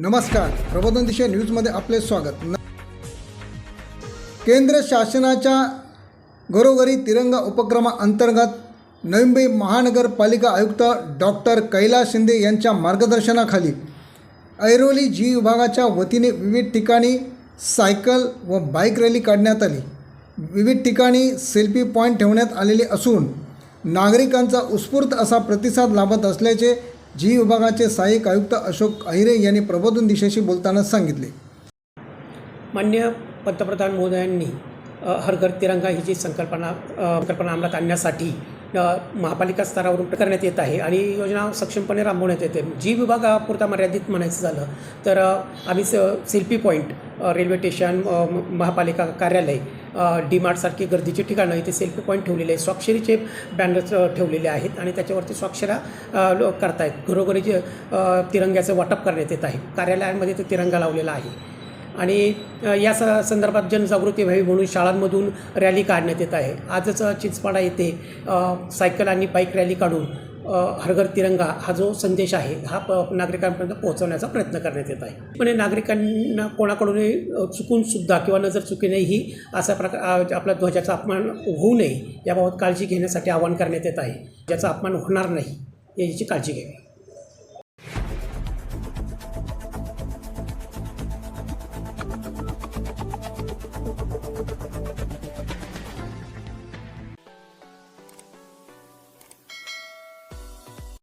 नमस्कार. प्रबोधन दिशा न्यूजमध्ये आपले स्वागत. न केंद्र शासनाच्या घरोघरी तिरंगा उपक्रमाअंतर्गत नवी मुंबई महानगरपालिका आयुक्त डॉक्टर कैलास शिंदे यांच्या मार्गदर्शनाखाली ऐरोली जी विभागाच्या वतीने विविध ठिकाणी सायकल व बाईक रॅली काढण्यात आली. विविध ठिकाणी सेल्फी पॉईंट ठेवण्यात आलेले असून नागरिकांचा उत्स्फूर्त असा प्रतिसाद लाभत असल्याचे जी विभागाचे सहाय्यक आयुक्त अशोक अहिरे यांनी प्रबोधन दिशेशी बोलताना सांगितले. मान्य पंतप्रधान महोदयांनी हर घर तिरंगा ही जी संकल्पना संकल्पना अंमलात आणण्यासाठी महापालिका स्तरावरून करण्यात येत आहे आणि योजना सक्षमपणे राबवण्यात येते. जी विभागापुरता मर्यादित म्हणायचं झालं तर आम्ही स सेल्फी पॉईंट रेल्वे स्टेशन महापालिका कार्यालय डी मार्टसारखी गर्दीची ठिकाणं इथे सेल्फी पॉईंट ठेवलेले आहे स्वाक्षरीचे बॅनर्स ठेवलेले आहेत आणि त्याच्यावरती स्वाक्षरा अ, लो- करतायत. घरोघरी जे तिरंग्याचं वाटप करण्यात येत आहे. कार्यालयांमध्ये ते तिरंगा लावलेला आहे. आणि या स संदर्भात जनजागृती व्हावी म्हणून शाळांमधून रॅली काढण्यात येत आहे. आजच चिंचपाडा येथे सायकल आणि बाईक रॅली काढून हरघर तिरंगा हा जो संदेश आहे हा प नागरिकांपर्यंत पोहोचवण्याचा प्रयत्न करण्यात येत आहे. पण नागरिकांना कोणाकडूनही चुकूनसुद्धा किंवा नजर चुकीनेही असा प्रकार आपल्या ध्वजाचा अपमान होऊ नये याबाबत काळजी घेण्यासाठी आवाहन करण्यात येत आहे. ज्याचा अपमान होणार नाही याची काळजी घ्यावी.